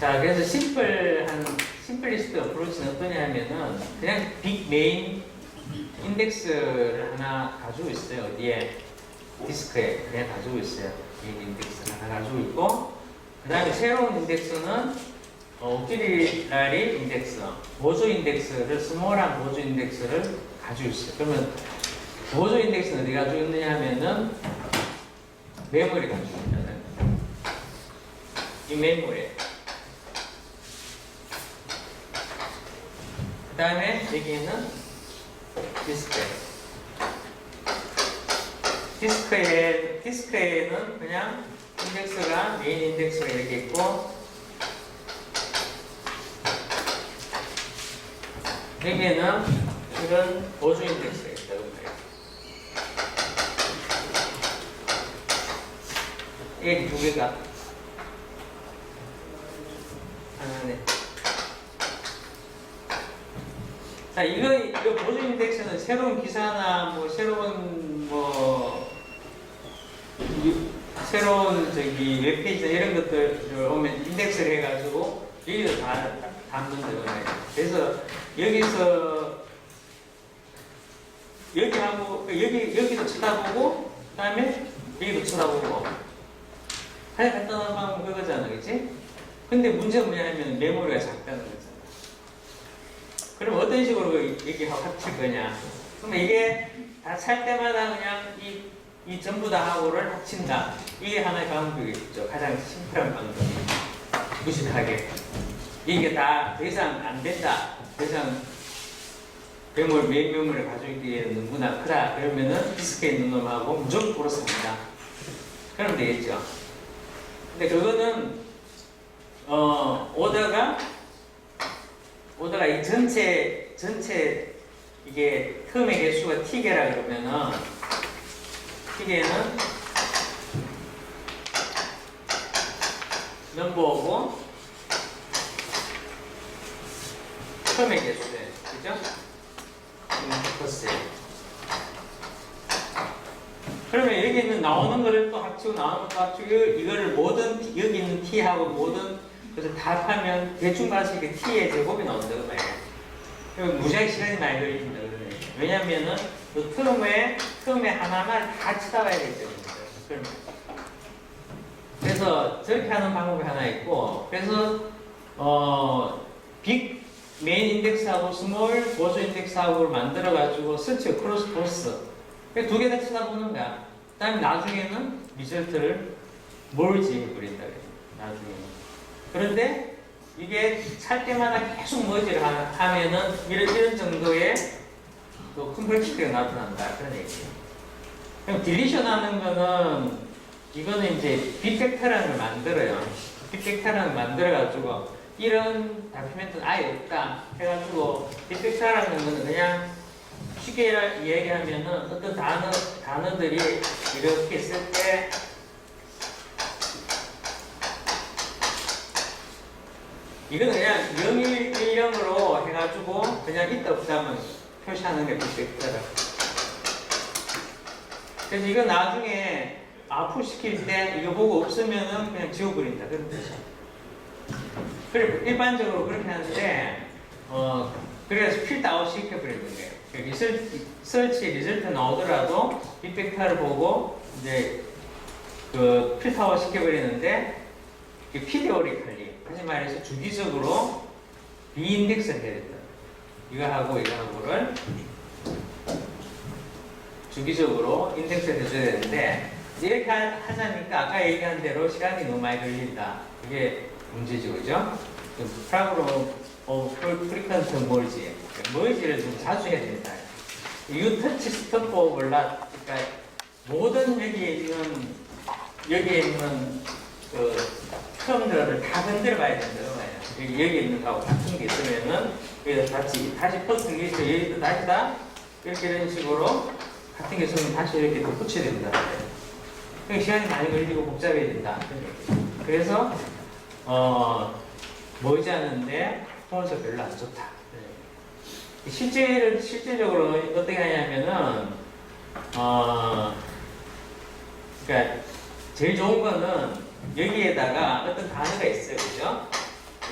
자, 그래서 심플한, 심플리스트 어프로치는 어떠냐 하면은 그냥 빅 메인 인덱스를 하나 가지고 있어요. 어디에? 디스크에 그냥 가지고 있어요. 메인 인덱스 하나 가지고 있고, 그 다음에 새로운 인덱스는 어, 옥지리라리 인덱스, 보조 인덱스를, 스몰한 보조 인덱스를 가지고 있어요. 그러면 보조 인덱스는 어디 가지고 있느냐 하면은 메모리 가지고 있잖아요. 이 메모리 그 다음에 여기는 디스크에. 디스크에, 디스크에는 그냥 인덱스가 메인 인덱스가 이렇게 있고, 여기에는 이런 보조 인덱스가 있다고 말해요. 이게 두 개가 하나네. 자, 이거, 이거 보조 인덱스는 새로운 기사나 뭐 새로운 뭐 이- 새로운 저기 웹페이지나 이런 것들을 오면 인덱스를 해가지고 여기도 다 담는 거예요. 그래서 여기서 여기 하고 여기 여기도 쳐다보고 그다음에 여기도 쳐다보고 갖다 놓으면 그거잖아, 그렇지? 근데 문제가 뭐냐면 메모리가 작다는 거잖아. 그럼 어떤 식으로 그 얘기하고 합칠 거냐? 그러면 이게 다살 때마다 그냥 이, 이 전부 다 하고를 합친다. 이게 하나의 방법이겠죠. 가장 심플한 방법. 무식하게. 이게 다 더 이상 안 된다. 더 이상 메인 메모리를 가지고 있기에는 너무나 크다. 그러면은 디스크에 있는 놈하고 무조건 플러스합니다. 그러면 되겠죠. 근데 그거는, 어, 오더가 오다가 이 전체 전체 이게 틈의 개수가 t개라 그러면은 t개는 넘버고 틈의 개수래 그죠? 플러스예요. 그러면 여기 있는 나오는 거를 또 합치고 나오는 것도 합치고 이거를 모든 여기 있는 t하고 모든 그래서 답하면 대충 봐서 이게 t의 제곱이 나온다고. 그럼 무지하게 시간이 많이 걸립니다. 그러네. 왜냐면은 그 틈에 틈에 하나만 다 쳐다봐야 되기 때문에. 그래서 저렇게 하는 방법이 하나 있고, 그래서 어빅 메인 인덱스하고 스몰 보조 인덱스하고를 만들어 가지고 서치 크로스 포스 두 개 다 쳐다보는 거야. 그다음에 나중에는 리절트를 몰지 해버린다 그래. 나중에는. 그런데 이게 살 때마다 계속 머지를 하- 하면은 이런, 이런 정도의 그 컴플렉시티가 나타난다. 그런 얘기예요. 그럼 딜리션 하는 거는 이거는 이제 빅팩터라는 걸 만들어요. 빅팩터라는 걸 만들어가지고 이런 다큐멘트는 아예 없다. 해가지고 빅팩터라는 거는 그냥 쉽게 이야기하면은 어떤 단어, 단어들이 이렇게 쓸때 이거는 그냥 0110으로 해가지고 그냥 있다 없다 면 표시하는 게 빅데이터라. 그래서 이거 나중에 아웃풋 시킬 때 이거 보고 없으면은 그냥 지워버린다. 그런 뜻이야. 그래, 일반적으로 그렇게 하는데, 어, 그래서 필드 아웃 시켜버리는 거예요. 그 리설치, 설치 리절트 나오더라도 빅데이터를 보고 이제 그 아웃 시켜버리는데, 피디오리컬리 다시 말해서 주기적으로 비인덱스를 해야 된다. 이거 하고 이거 하고를 주기적으로 인덱스를 해줘야 되는데 이렇게 하- 하자니까 아까 얘기한 대로 시간이 너무 많이 걸린다. 그게 문제죠, 그죠? 프라그로 어, 프리컨트 멀지 멀지를 좀 자주 해야 된다. 유 터치 스톱 몰라 그러니까 모든 여기에 있는 여기에 있는 그 텀들을 다 건드려 봐야 된다고 말이야. 여기, 여기 있는 거하고 같은 게 있으면은 여기다 다시 다시 퍼스는 게 있어 여기도 다시 다 이렇게 이런 식으로 같은 게 있으면 다시 이렇게 또 붙여야 된다. 그러니까 시간이 많이 걸리고 얘기죠. 그래서 어 멀지 않은데 퍼포먼스 별로 안 좋다. 네. 실제 실제적으로 어떻게 하냐면은 어 그러니까 제일 좋은 거는 여기에다가 어떤 단어가 있어요, 그죠?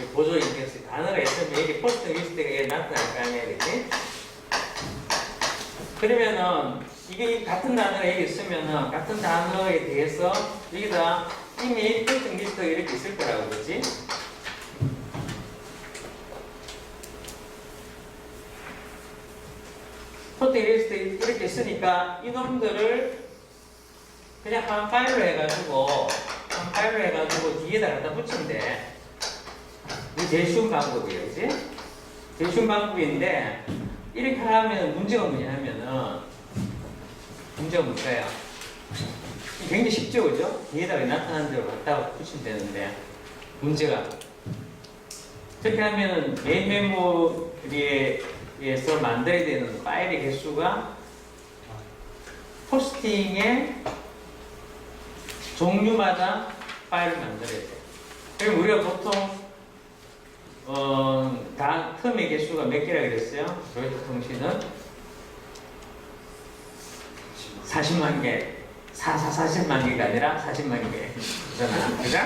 이 보조 인덱스 단어가 있으면 이게 포스트 리스트가 나타날 거 아니야, 그렇지? 그러면은 이게 같은 단어가 여기 있으면은 같은 단어에 대해서 여기다 이미 포스트 리스트가 이렇게 있을 거라고, 그렇지? 포스트 리스트 이렇게 있으니까 이놈들을 그냥 한 파일로 해가지고 한 파일로 해가지고 뒤에다 갖다 돼. 이게 제일 쉬운 방법이에요, 그지? 제일 쉬운 방법인데 이렇게 하면 문제가 뭐냐 하면은 문제가 뭘까요? 굉장히 쉽죠, 그죠? 뒤에다가 나타나는 대로 갖다 붙이면 되는데 문제가 그렇게 하면은 메인 메모리에서 만들어야 되는 파일의 개수가 포스팅의 종류마다 파일을 만들어야 돼. 그럼 우리가 보통 어, 다 틈의 개수가 몇 개라 그랬어요? 로이터 통신은 40만 개. 4, 4, 40만 개가 아니라 40만 개. 그죠?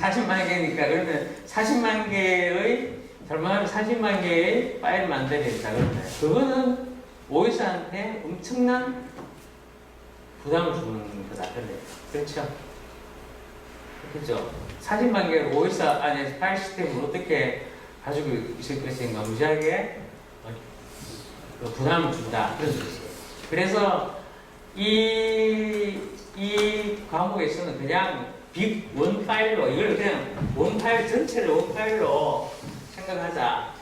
40만 개니까 그러면 40만 개의 잘못하면 40만 개의 파일 만들어야 된다 그러면 그거는 오이스한테 엄청난 부담을 주는 거다. 그래. 그렇죠? 그렇죠? 40만 개를 오이스 안에 파일 시스템을 어떻게 가지고 있을 것인가 무지하게 어, 그 부담을 준다. 그런 뜻이에요. 그래서 이, 이 과목에서는 그냥 빅 원 파일로, 이걸 그냥 원 파일 전체를 원 파일로 생각하자.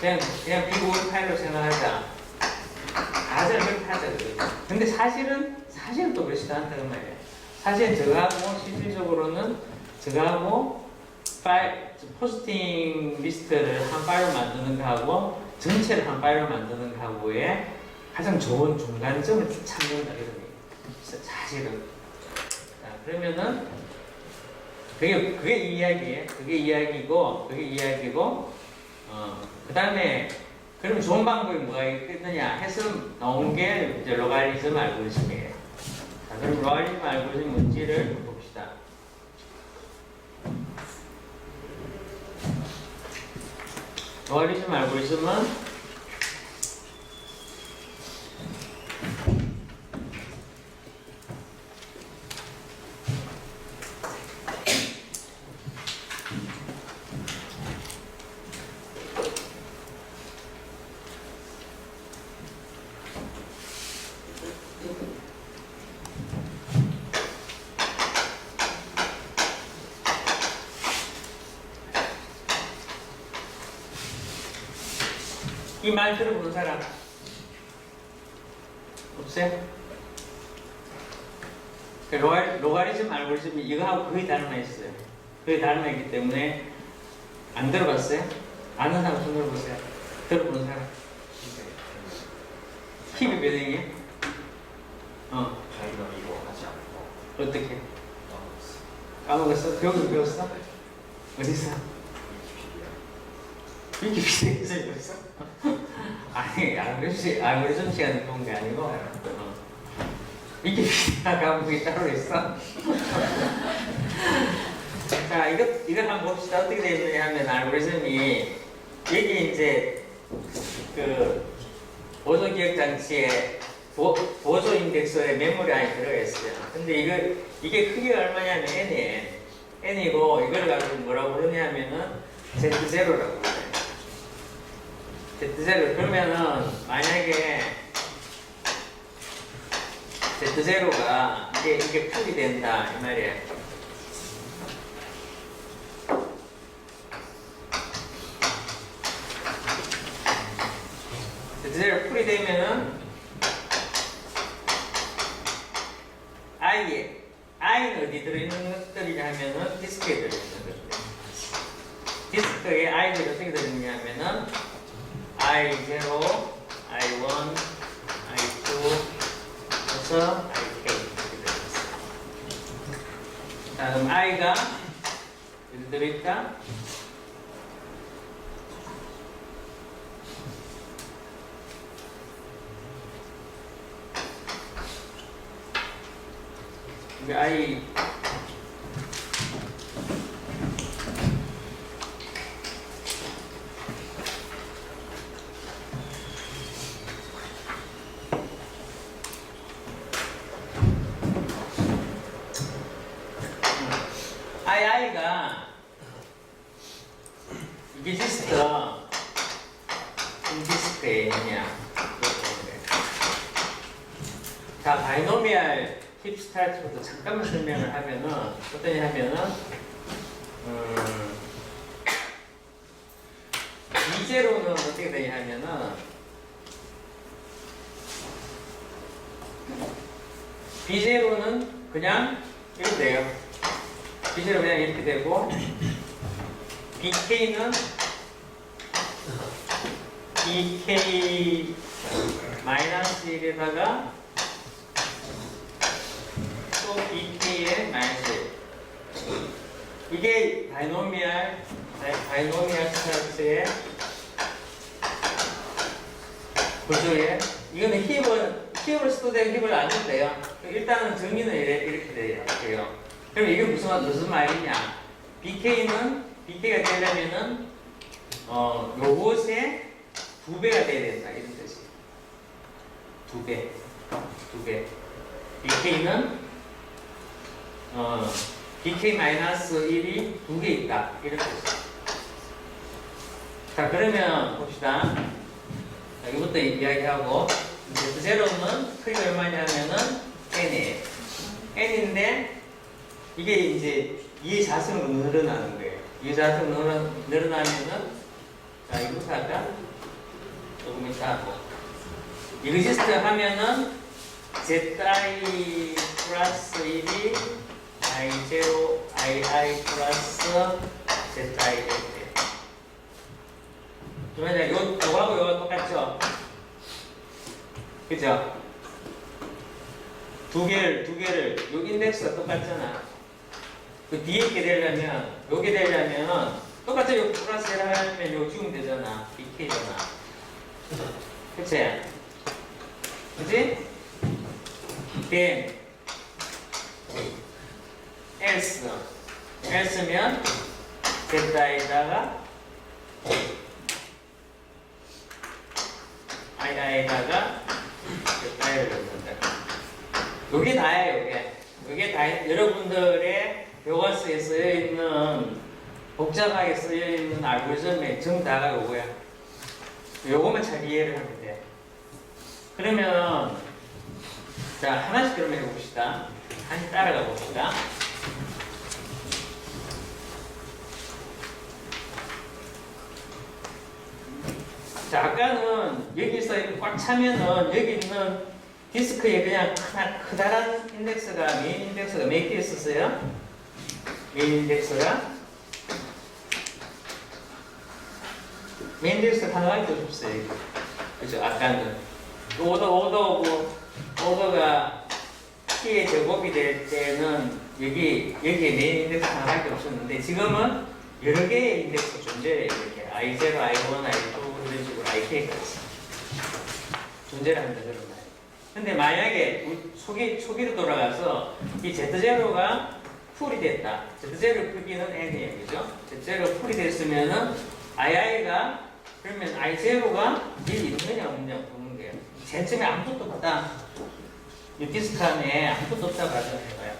그냥, 그냥 빅 원 파일로 생각하자. 가장 그렇게 하자. 그거죠. 근데 사실은, 사실은 또 그렇지도 않다는 말이에요. 사실 저하고 실질적으로는 저하고 파일, 포스팅 리스트를 한 파일로 만드는 거하고 전체를 한 파일로 만드는 거하고의 가장 좋은 중간점을 쭉 찾는다 이런 얘기예요. 사실은. 자, 그러면은 그게 그게 이야기예요. 그게 이야기고 그게 이야기고 어, 그다음에 그럼 좋은 방법이 뭐가 있겠느냐 해서 나온 게 이제 로가리즘 알고리즘이에요. 자, 그럼 로가리즘 알고리즘 뭔지를 봅시다. 로가리즘 알고리즘은 말 들어보는 사람 없어요? 그 로가, 로가리즘 알고리즘이 이거하고 거의 닮아 있어요. 거의 닮아 있기 때문에 안 들어봤어요? 아는 사람 손 들어보세요. 들어보는 사람. 힙이 몇 행이에요? 어, 저희는 이거 하지 않고 어떻게? 까먹었어? 배우긴 배웠어? 어디서? 위키피디아에서 배웠어? 아니, 알고리즘, 알고리즘 시간에 배운 게 아니고, 어. 위키피디아 과목이 따로 있어? 자, 이거, 이걸 한번 봅시다. 어떻게 되느냐 하면, 알고리즘이, 여기 이제, 그, 보조 기억 장치에 보, 보조 인덱스에 메모리 안에 들어가 있어요. 근데 이거, 이게 크기가 얼마냐면 n이에요. n이고, 이걸 가지고 뭐라고 그러냐면은, z0라고 그래요. Z0 그러면은 만약에 Z0가 이게 이게 풀이 된다 이 말이에요. Z0 풀이 되면은 I에 I는 어디 들어있는 것들이냐 하면은 디스크에 들어있는 것들. 디스크에 I들이 어떻게 들어있냐면은 I0, I1, I2, also Ik. Dalam I ka, dilirik ka. Hingga I. ii가 이게 디스터 인디스크에 있냐? 자 바이노미알 힙 스타트부터 잠깐만 설명을 하면은 어떠냐 하면은 음, 이제로는 어떻게 되냐 하면은 비제로는 그냥 이렇게 돼요. 비제로 그냥 이렇게 되고 BK는 BK 마이너스 1에다가 또 BK의 마이너스 1 이게 바이노미알 바이- 바이노미알 스타트의 구조에 이거는 힙을 힙을 되고 힙을 안 써도 돼요. 일단은 정의는 이렇게 돼요. 그럼 이게 무슨 말- 무슨 말이냐? BK는 BK가 되려면은 어 요것의 두 배가 돼야 된다 이런 뜻이. 두 배, 두 배. BK는 어 BK 마이너스 1이 두 개 있다 이런 뜻이. 자 그러면 봅시다. 자, 이것도 이야기하고 이제 제로는 크기가 얼마냐면은 n이에요. n인데 이게 이제 이 자수로 늘어나는 거예요. 늘어, 늘어나면은 자 이거부터 할까? 조금 이따 하고 이 레지스트 하면은 zi 플러스 1이 i0 ii 플러스 zi 이렇게 돼요. 그러면 요, 요거하고 요거 똑같죠? 그죠? 두 개를, 두 개를, 요 인덱스가 똑같잖아. 그 뒤에 게 되려면, 요게 되려면, 똑같아, 요 플러스를 하면 요 지우면 되잖아. BK잖아. 그치? 그치? then, else. else면, z에다가, 아이다에다가 따위를 넣는다. 요게 다예요, 요게. 요게 다 여러분들의 교과서에 쓰여 있는 복잡하게 쓰여 있는 알고리즘의 정다가 요거야. 요거만 잘 이해를 하면 돼. 그러면 자 하나씩 그러면 해봅시다. 하나씩 따라가 봅시다. 자, 아까는 여기서 꽉 차면은 여기 있는 디스크에 그냥 크다, 크다란 인덱스가 메인 인덱스가 몇 개 있었어요? 메인 인덱스가 메인 인덱스가 하나밖에 없었어요. 그죠? 아까는 오더 오더고 오더가 키의 제곱이 될 때는 여기 여기에 메인 인덱스 하나밖에 없었는데 지금은 여러 개의 인덱스 존재해요. 이렇게 i0, i1, i2 이런 식으로 ik까지 존재를 한다 그런 말이에요. 근데 만약에 초기 초기로 돌아가서 이 z0가 풀이 됐다. z0 크기는 n이에요, 그죠? z0 풀이 됐으면은 ii가 그러면 i0가 여기 있느냐 없느냐 보는 거예요. 젠쯤에 아무것도 없다. 이 디스크 안에 아무것도 없다 가정해봐요.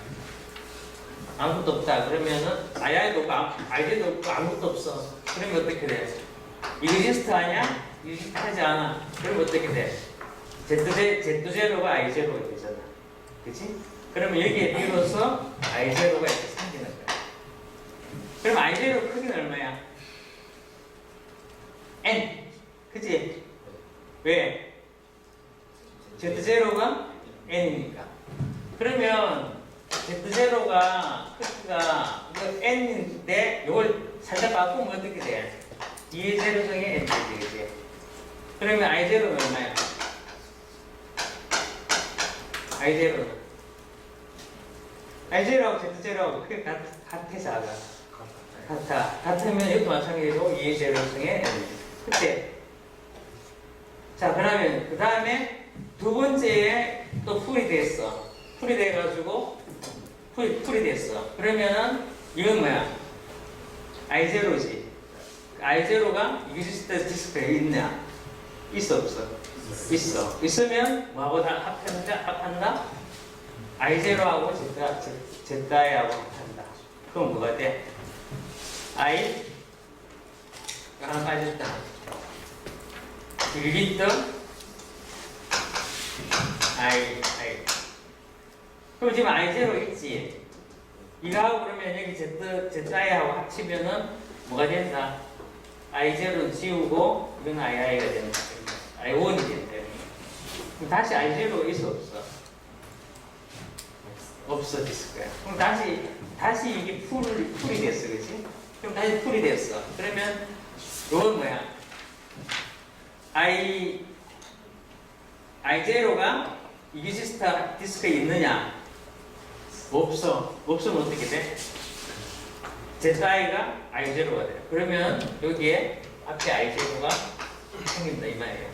아무것도 없다. 그러면은 아야에도 없고 아이디도 없고 아무것도 없어. 그러면 어떻게 돼? 리스트 아니야? 리스트 하지 않아. 그럼 어떻게 돼? Z, Z0가 I0가 되잖아. 그치? 그러면 여기에 비로소 I0가 이렇게 생기는 거야. 그럼 I0 크기는 얼마야? N. 그치? 왜? Z0가 N이니까. 그러면 Z0가 크기가 N인데 이걸 살짝 바꾸면 어떻게 돼? 2의 제로성의 N 되지. 그러면 I0는 얼마야? I0는 I0하고 Z0하고 크게 같, 같아 작아. 같아. 같으면 이것도 마찬가지로 2의 제로성의 그때 자 그러면 그 다음에 두 번째에 또 풀이 됐어. 풀이 돼가지고 풀이, 풀이 됐어. 그러면은 이건 뭐야? I0지. I0가 exist 디스크에 있냐 있어? 없어. 있어. 있으면 뭐하고 다 합한다? 합한다 I0하고 Z, Z하고 합한다 그럼 뭐가 돼? I 하나 빠졌다. 리터 I I 그럼 지금 I 제로 있지? 이거하고 그러면 여기 Z Z I하고 합치면은 뭐가 된다? I 제로 지우고 이건 I I가 된다. I 1이 된다. 그럼 다시 I 제로 있어 없어? 없어졌을 거야. 그럼 다시 다시 이게 풀 풀이 됐어, 그렇지? 그럼 다시 풀이 됐어. 그러면 이건 뭐야? I I 제로가 이기시스타 디스크에 있느냐? 없어. 없으면 어떻게 돼? ZI가 I 제로가 돼. 그러면 여기에 앞에 I 제로가 생긴다 이 말이에요.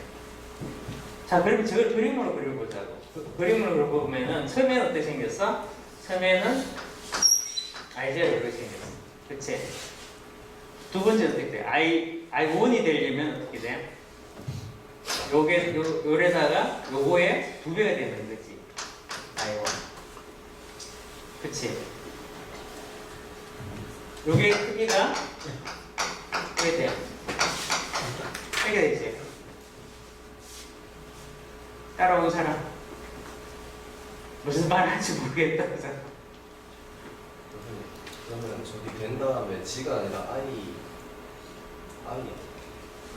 자, 그러면 저걸 그림으로 그려보자고. 그, 그림으로 그려보면은 처음에는 어떻게 생겼어? 처음에는 I 제로 이렇게 생겼어. 그치? 두 번째 어떻게 돼? I, I1이 되려면 어떻게 돼? 요게, 요, 요래다가 요거에 두 배가 되는 거지. I1. 그치? 요게 크기가 이렇게 돼. 이렇게 되지. 따라온 사람. 무슨 말 하는지 모르겠다. 그. 그러면 저기 된 다음에 지가 아니라 아이 아이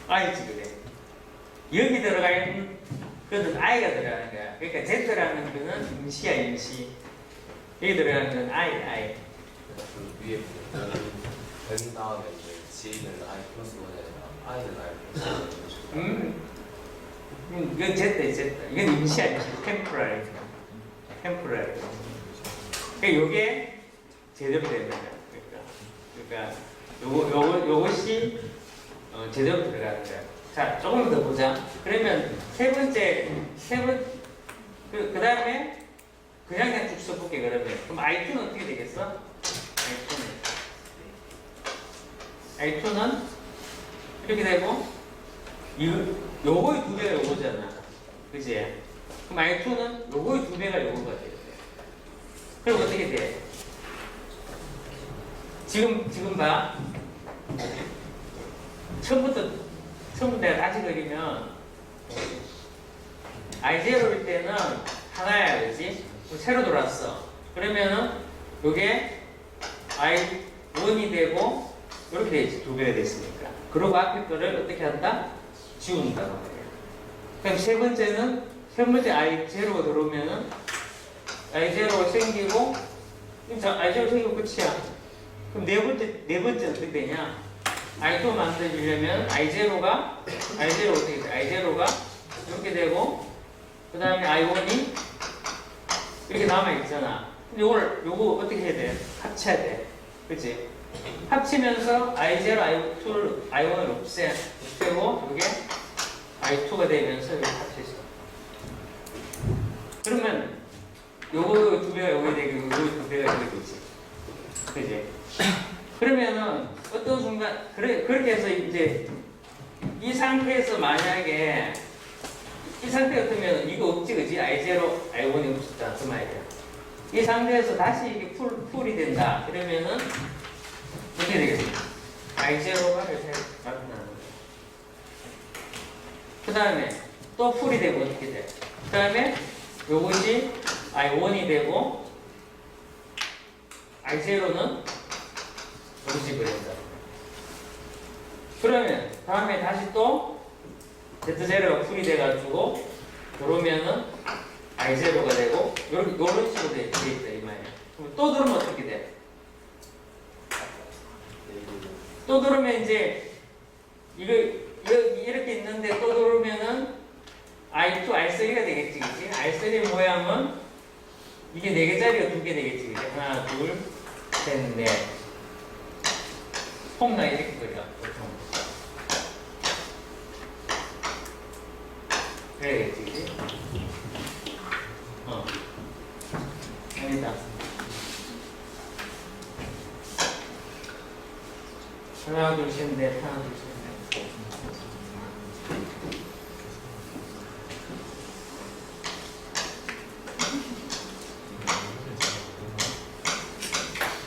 아이지 그래. 여기 들어가 있는 그것은 아이가 들어가는 거야. 그러니까 Z라는 거는 임시야 임시. 여기 들어가는 건 아이 아이. 그 위에 보면 된 다음에 이제 지는 아이 플러스 원이 아니라 아이는 아이 플러스 원 음. 음, 이건 Z Z. 이건 임시야 임시. 템포럴. 템포럴. 그러니까 요게 제대로 되는 거야. 그러니까 그러니까 요거 요거 요것이 어, 제대로 들어가는 거야. 자, 조금 더 보자. 그러면 세 번째 세번 그, 그 다음에 그냥 그냥 쭉 써볼게 그러면 그럼 I2는 어떻게 되겠어? I2는 I2는 이렇게 되고 이 요거의 두 배가 요거잖아 그지? 그럼 I2는 요거의 두 배가 요거가 돼야 돼 그럼 어떻게 돼? 지금 지금 봐 처음부터 처음부터 내가 다시 그리면 I0일 때는 하나야, 그지? 새로 돌았어. 그러면은 요게 I1이 되고 이렇게 되지. 두 배가 됐으니까. 그리고 앞에 거를 어떻게 한다? 말이야. 그럼 세 번째는 세 번째 I0가 들어오면은 I0가 생기고 그럼 자, I0 생기고 끝이야. 그럼 네 번째 네 번째 어떻게 되냐? I2 만들려면 I0가 I0 어떻게 돼? I0가 이렇게 되고 그 다음에 I1이 이렇게 남아 있잖아. 근데 요걸 요거 어떻게 해야 돼? 합쳐야 돼. 그치? 합치면서 I0, I2를 I1을 없애 없애고 이게 I2가 되면서 이렇게 합쳐져. 그러면 요거 두 배가 요게 되고 요거 두 배가 요게 되지. 그지? 그러면은 어떤 순간 그래 그렇게 해서 이제 이 상태에서 만약에 이 상태 같으면 이거 없지 그지? I0, I1이 없었다 그 말이야. 이 상태에서 다시 이게 풀 풀이 된다. 그러면은 어떻게 되겠습니까? I0가 이렇게 나타나는 거야. 그 다음에 또 풀이 되고 어떻게 돼? 그 다음에 요것이 I1이 되고 I0는 음식을 된다. 그러면 다음에 다시 또 Z0가 풀이 돼가지고 그러면은 I0가 되고 요런, 요런 식으로 돼, 돼 있다 이 말이야. 그럼 또 들으면 어떻게 돼? 또 들으면 이제 이거- 이렇게 있는데 또 들으면은 I2, I3가 되겠지, 그치? I3 모양은 이게 네 개짜리가 두 개 되겠지, 그치? 하나, 둘, 셋, 넷. 홈나 이렇게 그려, 보통. 그래야겠지, 그치? 어. 아니다. 하나, 둘, 셋, 넷, 하나, 둘, 셋,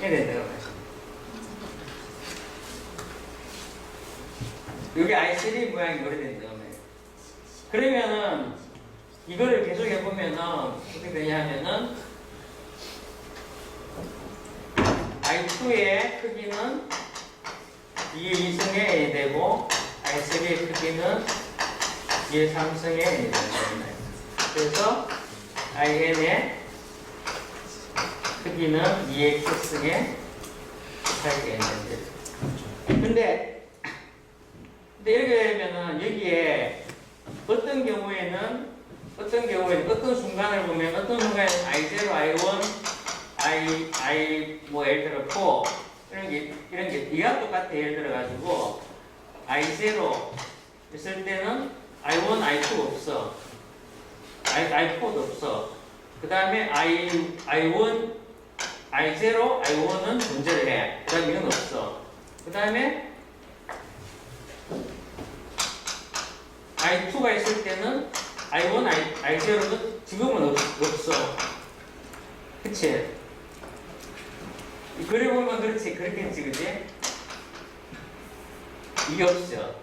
예, 네, 이래 내려가죠. 여기 아예 세리 모양이 오래된 다음에 그러면은 이거를 계속 해보면은 어떻게 되냐면은 I2의 크기는 2의 2승에 A 되고 I3의 크기는 2의 3승에 A 되는 거예요. 그래서 IN의 크기는 2의 x승의 8의 n이 되죠. 근데 근데 이렇게 되면은 여기에 어떤 경우에는 어떤 경우에는 어떤 순간을 보면 어떤 순간에 I0, I1, I, I 뭐 예를 들어 4 이런 게 이런 게 D가 똑같아 예를 들어 가지고 I0 있을 때는 I1, I2 없어. I, I4도 없어. 그 다음에 I, I1, I0, I1은 존재를 해. 그 다음에 이건 없어. 그 다음에 I2가 있을 때는 I1, I, I0는 지금은 없, 없어. 그치? 그래 보면 그렇지. 그렇겠지, 그지? 이게 없어.